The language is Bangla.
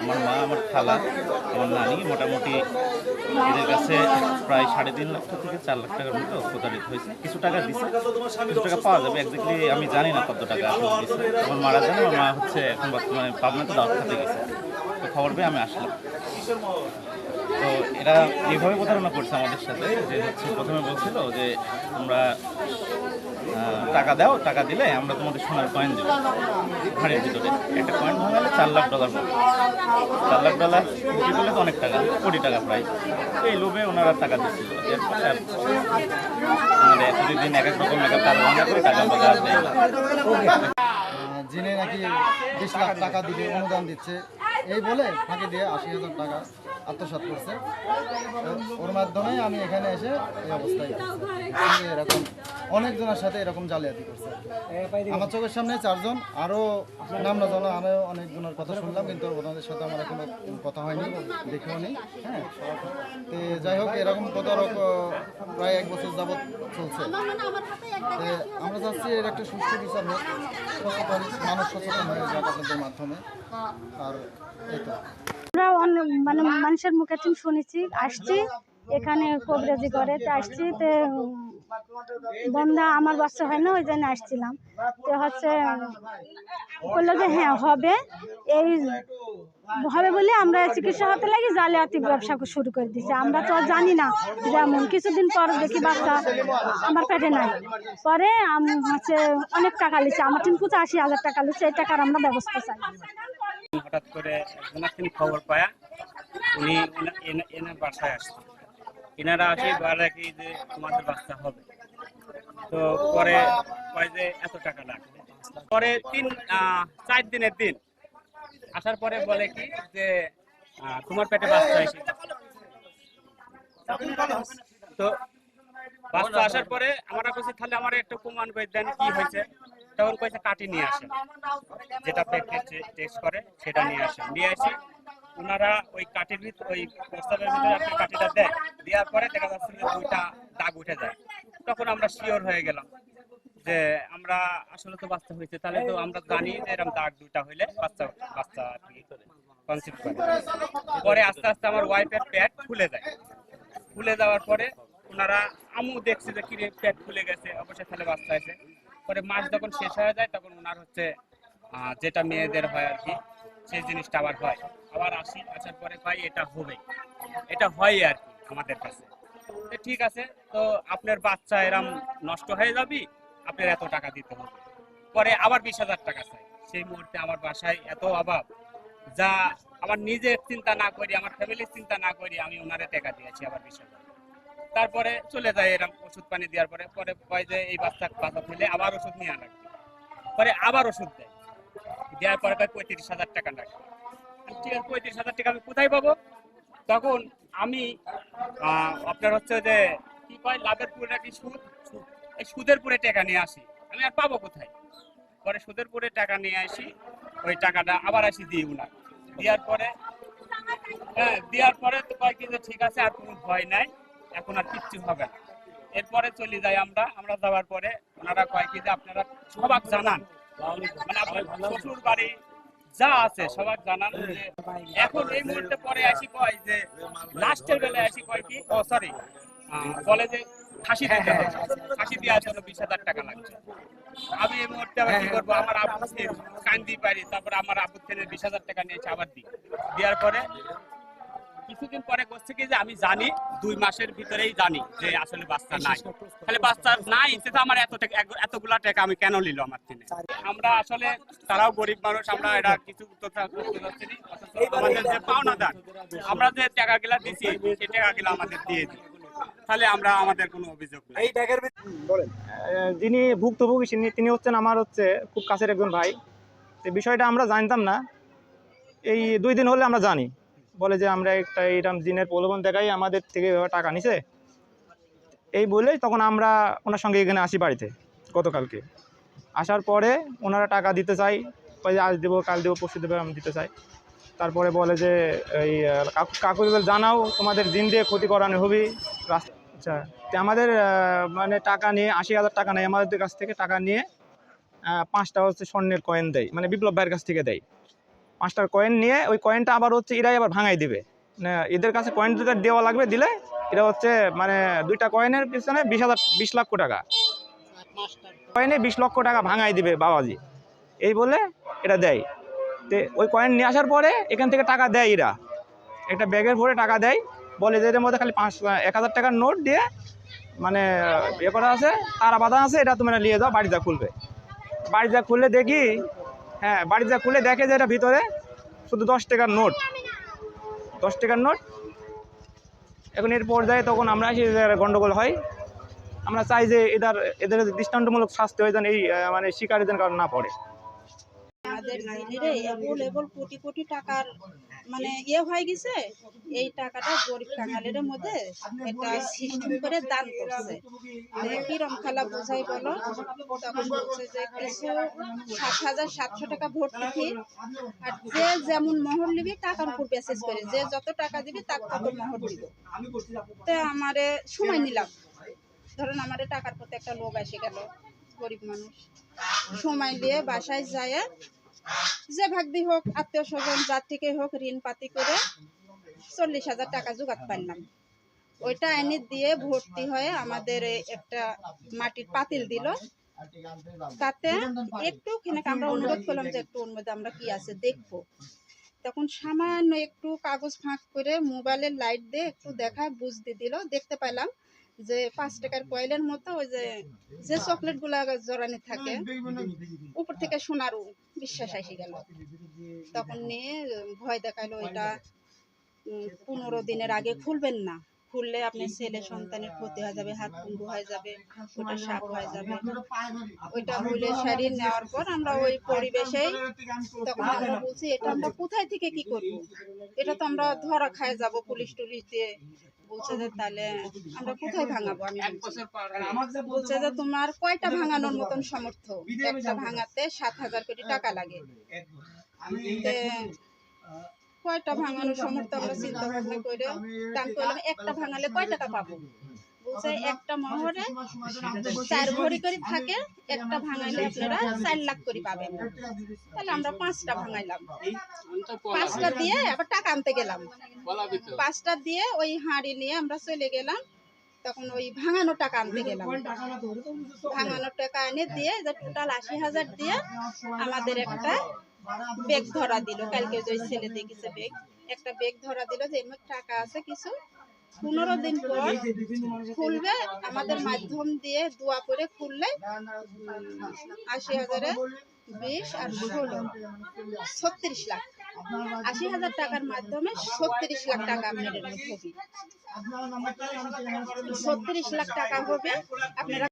আমার মা আমার খালা আমার নানি মোটামুটি এদের কাছে প্রায় সাড়ে তিন লাখ থেকে চার লাখ টাকার মতো প্রতারিত হয়েছে কিছু টাকা দিছে, কিছু টাকা পাওয়া যাবে একজাক্টলি আমি জানি না কত টাকা আমার মারা জানে আমার মা হচ্ছে এখন বর্তমানে পাবনাতে দাওয়াত খেতে গেছে তো খবর পেয়ে আমি আসলাম। তো এরা এইভাবে প্রতারণা করছে আমাদের সাথে, যে হচ্ছে প্রথমে বলছিল যে তোমরা টাকা দাও, টাকা দিলে আমরা তোমাদের সোনার কয়েন দেবো। ঘাড়ের ভিতরে। একটা কয়েন ভাঙালে চার লাখ ডলার পাবো চার লাখ ডলার কোটি বলে তো অনেক টাকা, কোটি টাকা প্রায়। এই লোভে ওনারা টাকা দিচ্ছিল। এরপরে প্রতিদিন এক এক রকম এক এক কাজ ভাঙা করে টাকা বাজার দেয় যিনি নাকি বিশ লাখ টাকা দিবে, অনুদান দিচ্ছে। এই বলে ফাঁকি দিয়ে আশি হাজার টাকা আত্মসাৎ করছে ওর মাধ্যমে আমি এখানে এসে এই অবস্থায়। এরকম অনেকজনের সাথে এরকম জালিয়াতি করছে। আমার চোখের সামনে চারজন আরও নাম না জানা আরও অনেকজনের কথা শুনলাম কিন্তু ওনাদের সাথে আমার এখনও কথা হয়নি দেখেও নেই হ্যাঁ। তো যাই হোক এরকম প্রতারক প্রায় এক বছর যাবৎ চলছে। আমরা চাচ্ছি এর একটা সুস্থ বিচার হোক সচেতন মানুষ সচেতন হয়ে যাক আপনাদের মাধ্যমে। আর এই তো। আমরা অনেক মানে মানুষের মুখে শুনেছি আসছি এখানে কবরেজি করে তো আসছি তো বন্ধা আমার বাচ্চা হয় না, ওই জন্য আসছিলাম। তো হচ্ছে, বলল যে হ্যাঁ হবে। এই হবে বলে আমরা চিকিৎসা হতে লাগি, জালিয়াতি ব্যবসা শুরু করে দিয়েছি। আমরা তো জানি না যেমন, কিছুদিন পর দেখি বাচ্চা আমার পেটে নাই। পরে হচ্ছে অনেক টাকা লিছে, আমার তিন পঁচাশি হাজার টাকা লিছে, এই টাকার আমরা ব্যবস্থা চাই। হঠাৎ করে খবর পায়া, উনি এনা- বাসায় আসছে এনারা আসে বলে কি যে তোমাদের বাচ্চা হবে। তো পরে কয় যে এত টাকা লাগবে। পরে তিন চার দিনের দিন আসার পরে বলে কি যে তোমার পেটে বাচ্চা এসে তো বাচ্চা আসার পরে আমরা কইছি তাহলে আমার একটু প্রমাণ করে দেন কি হয়েছে। তখন কইছে কাটি নিয়ে আসেন। যেটা পেটে টেস্ট করে, সেটা নিয়ে আসেন। নিয়ে আসি। ওনারা ওই কাঠের ভিতর ওই প্রস্তাবের ভিতরে আপনি কাঠিটা দেয় দেওয়ার পরে দেখা যাচ্ছে যে দুইটা দাগ উঠে যায়। তখন আমরা শিওর হয়ে গেলাম যে আমরা আসলে তো বাচ্চা হয়েছে, তাহলে তো আমরা জানি যে এরকম দাগ দুইটা হইলে বাচ্চা বাচ্চা কনসিভ করে পরে আস্তে আস্তে আমার ওয়াইফের পেট ফুলে যায়। ফুলে যাওয়ার পরে ওনারা আমু দেখছে যে কিরে পেট ফুলে গেছে, অবশ্যই তাহলে বাচ্চা আছে পরে মাস যখন শেষ হয়ে যায়, তখন ওনার হচ্ছে যেটা মেয়েদের হয় আর কি সেই জিনিসটা আবার হয়। আবার আসি, আসার পরে ভাই এটা হবে। এটা হয় আর কি আমাদের কাছে। ঠিক আছে, তো আপনার বাচ্চা এরম নষ্ট হয়ে যাবি, আপনার এত টাকা দিতে হবে। পরে আবার বিশ হাজার টাকা চাই। সেই মুহূর্তে আমার বাসায় এত অভাব, যা আমার নিজের চিন্তা না করি, আমার ফ্যামিলির চিন্তা না করি আমি ওনারে টাকা দিয়েছি আবার বিশ হাজার। তারপরে চলে যায় এরকম ওষুধ পানি দেওয়ার পরে পরে কয় যে এই বাচ্চা বাচ্চা ফেলে আবার ওষুধ নিয়ে লাগবে। পরে আবার ওষুধ দেয়। দেওয়ার পরে কয় পঁয়ত্রিশ হাজার টাকা আমি, ঠিক আছে পঁয়ত্রিশ হাজার টাকা আমি কোথায় পাবো? তখন আমি আপনার হচ্ছে যে কি কয় লাভের পুরে নাকি সুদ। এই সুদের পুরে টাকা নিয়ে আসি। আমি আর পাবো কোথায়? পরে সুদের পুরে টাকা নিয়ে আসি ওই টাকাটা আবার আসি দিই উনার। দেওয়ার পরে হ্যাঁ দেওয়ার পরে তো কয় কি যে ঠিক আছে আর কোনো ভয় নাই। এখন আর কিচ্ছু হবে না। এরপরে চলে যাই আমরা। আমরা যাওয়ার পরে ওনারা কয় কি যে আপনারা সবাক জানান। মানে আপনার শ্বশুর বাড়ি যা আছে জানান যে এখন এই মুহূর্তে পরে আসি কয় যে লাস্টের বেলায় আসি কয় কি? ও সরি যে ফাঁসি দিতে হবে। ফাঁসি দেওয়ার জন্য বিশ হাজার টাকা লাগছে। আমি এই মুহূর্তে আবার কি করব? আমার আবু কান্দি পারি তারপরে আমার আবু থেকে বিশ হাজার টাকা নিয়েছে আবার দিই। দেওয়ার পরে কিছুদিন পরে করছে কি যে আমি জানি দুই মাসের ভিতরেই জানি যে আসলে বাচ্চা নাই। তাহলে বাচ্চা নাই সে তো আমার এত টাকা এতগুলা টাকা আমি কেন নিল আমার থেকে? আমরা আসলে তারাও গরিব মানুষ আমরা এটা কিছু করতে পারছি আমাদের যে পাওনাদার আমরা যে টাকা গুলা দিছি সেই টাকা গুলা আমাদের দিয়ে দিই। তাহলে আমরা আমাদের কোনো অভিযোগ নেই। যিনি ভুক্তভোগী তিনি- তিনি হচ্ছেন আমার হচ্ছে খুব কাছের একজন ভাই। বিষয়টা আমরা জানতাম না। এই দুই দিন হলে আমরা জানি। বলে যে আমরা একটা এইরকম দিনের প্রলোভন দেখাই, আমাদের থেকে টাকা নিছে। এই বলেই তখন আমরা ওনার সঙ্গে এখানে আসি বাড়িতে গতকালকে। আসার পরে ওনারা টাকা দিতে চাই যে আজ দেবো, কাল দেবো, পরশু দেবো আমি দিতে চাই তারপরে বলে যে এই কাকু জানাও তোমাদের দিন দিয়ে ক্ষতি করানো হবে। রাস্তা আচ্ছা আমাদের মানে টাকা নিয়ে আশি হাজার টাকা নেয় আমাদের কাছ থেকে টাকা নিয়ে পাঁচটা হচ্ছে স্বর্ণের কয়েন দেয় মানে বিপ্লব ভাইয়ের কাছ থেকে দেয়। পাঁচটার কয়েন নিয়ে ওই কয়েনটা আবার হচ্ছে এরাই আবার ভাঙাই দিবে। মানে এদের কাছে কয়েন দুটো দেওয়া লাগবে, দিলে এটা হচ্ছে মানে দুইটা কয়েনের পিছনে বিশ হাজার, বিশ লক্ষ টাকা। কয়েনে বিশ লক্ষ টাকা ভাঙাই দিবে বাবাজি। এই বলে এটা দেয়। তে ওই কয়েন নিয়ে আসার পরে এখান থেকে টাকা দেয় এরা। একটা ব্যাগের ভরে টাকা দেয়। বলে যে এদের মধ্যে খালি পাঁচ, এক হাজার টাকার নোট দিয়ে মানে ইয়ে করা আছে, তারা বাঁধা আছে, এটা তোমরা নিয়ে যাও বাড়িতে খুলবে। বাড়িতে খুললে দেখি হ্যাঁ বাড়িতে খুলে দেখে যে এটা ভিতরে, শুধু দশ টাকার নোট। দশ টাকার নোট। এখন এর পর্যায়ে তখন আমরা আসি গণ্ডগোল গন্ডগোল হয়। আমরা চাই যে এদের এদের দৃষ্টান্তমূলক শাস্তি হয়ে যেন এই মানে শিকারীদের কারণ না পড়ে। আমাদের এমন কোটি কোটি টাকার মানে ইয়ে হয়ে গেছে, এই টাকাটা গরিব কাঙালের মধ্যে এটা সিস্টেম করে দান করছে। মানে কিরম খেলা বোঝাই বলো? তখন বলছে যে কিছু সাত হাজার সাতশো টাকা ভর্তি ফি আর যে যেমন মোহর নিবি টাকার উপর বেসিস করে, যে যত টাকা দিবি তার তত মোহর দিব। তো আমারে সময় নিলাম। ধরুন আমারে টাকার প্রতি একটা লোক এসে গেল, গরিব মানুষ। সময় নিয়ে বাসায় যায় যে ভাগ্যি হোক, আত্মীয় স্বজন, যার থেকে হোক ঋণ পাতি করে চল্লিশ হাজার টাকা জোগাড় পারলাম ওইটা এনে দিয়ে ভর্তি হয়ে আমাদের একটা মাটির পাতিল দিল। তাতে একটু আমরা অনুরোধ করলাম যে একটু ওর আমরা কি আছে দেখব। তখন সামান্য একটু কাগজ ফাঁক করে মোবাইলের লাইট দিয়ে একটু দেখা বুঝতে দিল, দেখতে পেলাম যে পাঁচ টাকার কয়েলের মতো ওই যে যে চকলেটগুলা জড়ানি থাকে উপর থেকে সোনারু বিশ্বাস এসে গেল। তখন নিয়ে ভয় দেখাল উম, পনেরো দিনের আগে খুলবেন না। খুললে আপনার ছেলে সন্তানের ক্ষতি হয়ে যাবে হাত কুন্ডু হয়ে যাবে ওটা সাপ হয়ে যাবে। ওইটা বলে সারিয়ে নেওয়ার পর আমরা ওই পরিবেশেই তখন আমরা বলছি এটা আমরা কোথায় থেকে কি করব? এটা তো আমরা ধরা খায় যাব পুলিশ টুলিশ দিয়ে। বলছে যে তাহলে আমরা কোথায় ভাঙাবো? আমি বলছে যে তোমার কয়টা ভাঙানোর মতন সামর্থ্য? একটা ভাঙাতে সাত হাজার কোটি টাকা লাগে। কয়টা ভাঙানোর সামর্থ্য আমরা চিন্তা ভাবনা করে করলাম একটা ভাঙালে কয় টাকা পাবো? বলছে একটা মহরে চার ভরি করে থাকে একটা ভাঙাইলে আপনারা চার লাখ করে পাবেন। তাহলে আমরা পাঁচটা ভাঙাইলাম। পাঁচটা দিয়ে আবার টাকা আনতে গেলাম। পাঁচটা দিয়ে ওই হাঁড়ি নিয়ে আমরা চলে গেলাম। তখন ওই ভাঙানো টাকা আনতে গেলাম। ভাঙানো টাকা এনে দিয়ে যে টোটাল আশি হাজার দিয়ে আমাদের একটা বেগ ধরা দিল। কালকে ওই ছেলে দেখেছে বেগ একটা বেগ ধরা দিল যে এর মধ্যে টাকা আছে কিছু। পনেরো দিন পর খুলবে, আমাদের মাধ্যম দিয়ে দোয়া করে খুললে আশি হাজারে বিশ আর ষোলো, ছত্রিশ লাখ আশি হাজার টাকার মাধ্যমে ছত্রিশ লাখ টাকা আপনাদের ছত্রিশ লাখ টাকা হবে, আপনারা